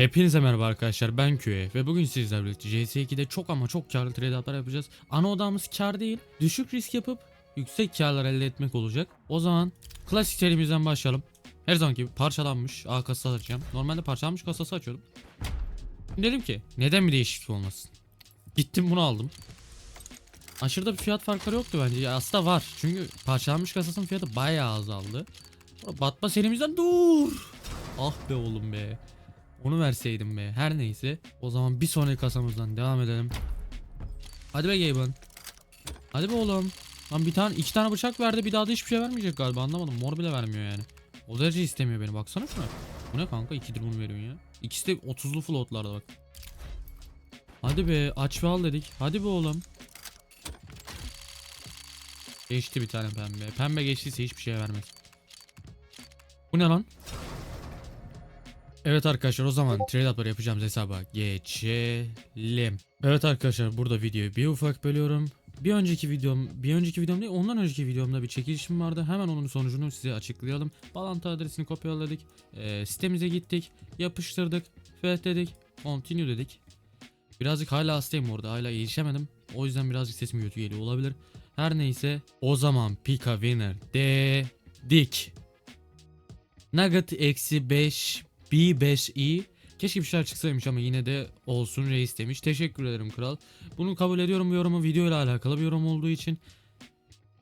Hepinize merhaba arkadaşlar ben Küye ve bugün sizlerle birlikte CS2'de çok ama çok karlı trade up'lar yapacağız. Ana odamız kar değil düşük risk yapıp yüksek karlar elde etmek olacak. O zaman klasik serimizden başlayalım. Her zaman gibi parçalanmış A kasası açacağım. Normalde parçalanmış kasası açıyordum. Dedim ki neden bir değişiklik olmasın. Gittim bunu aldım. Aşırı da bir fiyat farkları yoktu bence. Ya aslında var. Çünkü parçalanmış kasasının fiyatı bayağı azaldı. Batma serimizden dur. Ah be oğlum be. Onu verseydim be. Her neyse. O zaman bir sonraki kasamızdan devam edelim. Hadi be Gaben. Hadi be oğlum. Lan bir tane iki tane bıçak verdi bir daha da hiçbir şey vermeyecek galiba anlamadım. Mor bile vermiyor yani. O derece istemiyor beni baksana şuna. Bu ne kanka ikidir bunu veriyorsun ya. İkisi de 30'lu floatlarda bak. Hadi be aç ve al dedik. Hadi be oğlum. Geçti bir tane pembe. Pembe geçtiyse hiçbir şey vermez. Bu ne lan? Evet arkadaşlar o zaman trade up'ları yapacağımız hesaba geçelim. Evet arkadaşlar burada videoyu bir ufak bölüyorum. Bir önceki videom, bir önceki videom değil ondan önceki videomda bir çekilişim vardı. Hemen onun sonucunu size açıklayalım. Bağlantı adresini kopyaladık. Ee, sitemize gittik. Yapıştırdık. Fethledik. Continue dedik. Birazcık hala hastayım orada. Hala iyileşemedim. O yüzden birazcık sesim kötü geliyor olabilir. Her neyse o zaman Pika Winner dedik. Nugget eksi 5 B5i Keşke bir şeyler çıksaymış ama yine de olsun reis demiş. Teşekkür ederim kral. Bunu kabul ediyorum bu yorumu video ile alakalı bir yorum olduğu için.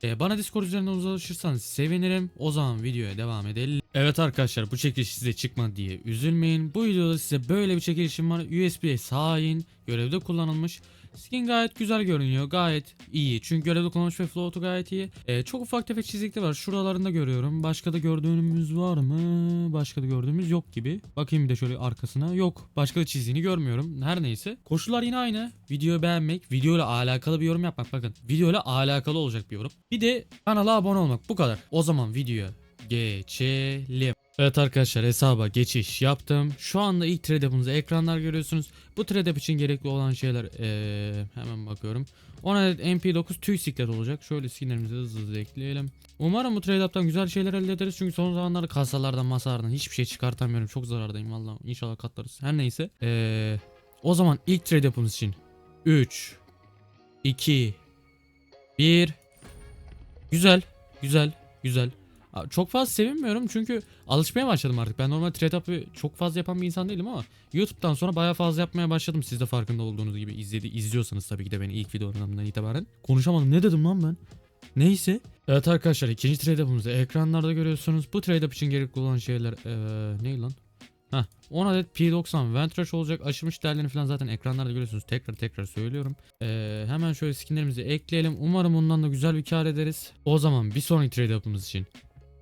Ee, bana Discord üzerinden ulaşırsanız sevinirim. O zaman videoya devam edelim. Evet arkadaşlar bu çekiliş size çıkmadı diye üzülmeyin. Bu videoda size böyle bir çekilişim var. USB hain görevde kullanılmış. Skin gayet güzel görünüyor. Gayet iyi. Çünkü görevde kullanılmış ve float'u gayet iyi. Ee, çok ufak tefek çizikli var. Şuralarında görüyorum. Başka da gördüğümüz var mı? Başka da gördüğümüz yok gibi. Bakayım bir de şöyle arkasına. Yok. Başka da çizdiğini görmüyorum. Her neyse. Koşullar yine aynı. Videoyu beğenmek, videoyla alakalı bir yorum yapmak. Bakın videoyla alakalı olacak bir yorum. Bir de kanala abone olmak. Bu kadar. O zaman videoya geçelim. Evet arkadaşlar hesaba geçiş yaptım. Şu anda ilk trade up'ımızda ekranlar görüyorsunuz. Bu trade up için gerekli olan şeyler ee, hemen bakıyorum. 10 adet MP9 tüy siklet olacak. Şöyle skinlerimizi hızlı hızlı ekleyelim. Umarım bu trade up'tan güzel şeyler elde ederiz. Çünkü son zamanlarda kasalardan masalardan hiçbir şey çıkartamıyorum. Çok zarardayım valla. İnşallah katlarız. Her neyse. Ee, o zaman ilk trade up'ımız için 3 2 1 Güzel. Güzel. Güzel. Çok fazla sevinmiyorum çünkü alışmaya başladım artık. Ben normal trade up'ı çok fazla yapan bir insan değilim ama YouTube'dan sonra bayağı fazla yapmaya başladım. Siz de farkında olduğunuz gibi izledi, izliyorsanız tabii ki de beni ilk videolarımdan itibaren. Konuşamadım ne dedim lan ben? Neyse. Evet arkadaşlar ikinci trade up'ımızı ekranlarda görüyorsunuz. Bu trade up için gerekli olan şeyler ee, ne lan? Heh, 10 adet P90 Ventrash olacak. Aşılmış değerlerini falan zaten ekranlarda görüyorsunuz. Tekrar tekrar söylüyorum. Ee, hemen şöyle skinlerimizi ekleyelim. Umarım ondan da güzel bir kar ederiz. O zaman bir sonraki trade up'ımız için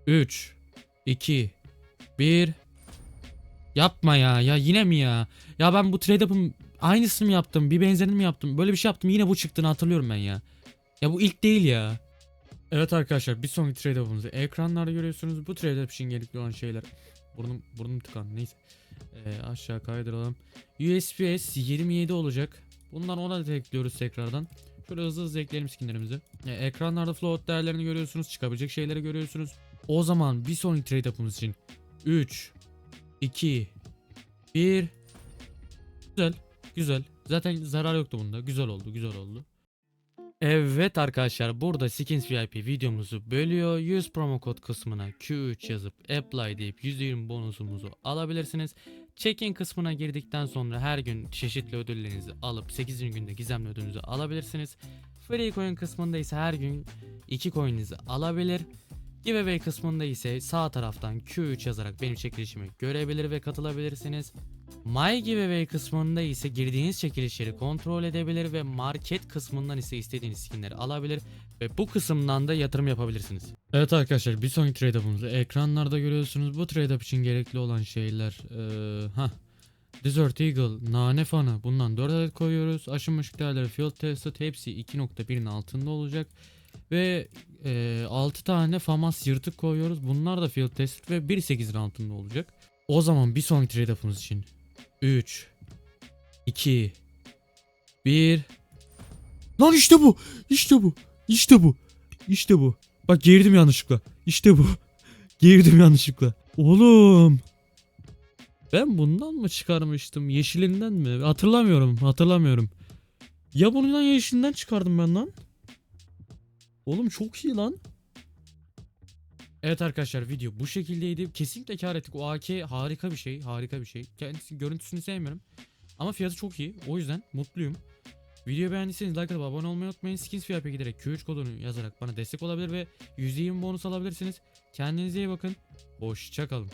3 2 1 Yapma ya. Ya yine mi ya? Ya ben bu trade up'ın aynısını mı yaptım? Bir benzerini mi yaptım? Böyle bir şey yaptım. Yine bu çıktığını hatırlıyorum ben ya. Ya bu ilk değil ya. Evet arkadaşlar bir sonraki trade up'ımızı ekranlarda görüyorsunuz. Bu trade up için gerekli olan şeyler. Burnum, burnum tıkandı neyse. Ee, aşağı kaydıralım. USPS 27 olacak. Bundan ona da ekliyoruz tekrardan. Şöyle hızlı hızlı ekleyelim skinlerimizi. Ee, ekranlarda float değerlerini görüyorsunuz. Çıkabilecek şeyleri görüyorsunuz. O zaman bir sonraki trade up'ımız için 3 2 1 Güzel. Güzel. Zaten zarar yoktu bunda. Güzel oldu. Güzel oldu. Evet arkadaşlar burada Skins VIP videomuzu bölüyor. 100 promo kod kısmına Q3 yazıp apply deyip %20 bonusumuzu alabilirsiniz. Check-in kısmına girdikten sonra her gün çeşitli ödüllerinizi alıp 8. günde gizemli ödülünüzü alabilirsiniz. Free coin kısmında ise her gün 2 coin'inizi alabilir. Giveaway kısmında ise sağ taraftan Q3 yazarak benim çekilişimi görebilir ve katılabilirsiniz. My Giveaway kısmında ise girdiğiniz çekilişleri kontrol edebilir ve market kısmından ise istediğiniz skinleri alabilir ve bu kısımdan da yatırım yapabilirsiniz. Evet arkadaşlar bir sonraki trade up'ımızı ekranlarda görüyorsunuz. Bu trade up için gerekli olan şeyler ee, ha Desert Eagle, nane fanı bundan 4 adet koyuyoruz. Aşınmış değerleri field tested hepsi 2.1'in altında olacak. Ve e, 6 tane FAMAS yırtık koyuyoruz. Bunlar da field tested ve 1.8'in altında olacak. O zaman bir sonraki trade up'ımız için 3 2 1 Lan işte bu. İşte bu. İşte bu. İşte bu. Bak girdim yanlışlıkla. İşte bu. Girdim yanlışlıkla. Oğlum. Ben bundan mı çıkarmıştım? Yeşilinden mi? Hatırlamıyorum. Hatırlamıyorum. Ya bundan yeşilinden çıkardım ben lan. Oğlum çok iyi lan. Evet arkadaşlar video bu şekildeydi. Kesinlikle kar ettik. O AK harika bir şey. Harika bir şey. Kendisi görüntüsünü sevmiyorum. Ama fiyatı çok iyi. O yüzden mutluyum. Videoyu beğendiyseniz like atıp abone olmayı unutmayın. Skins VIP'e giderek Q3 kodunu yazarak bana destek olabilir ve %20 bonus alabilirsiniz. Kendinize iyi bakın. Hoşçakalın.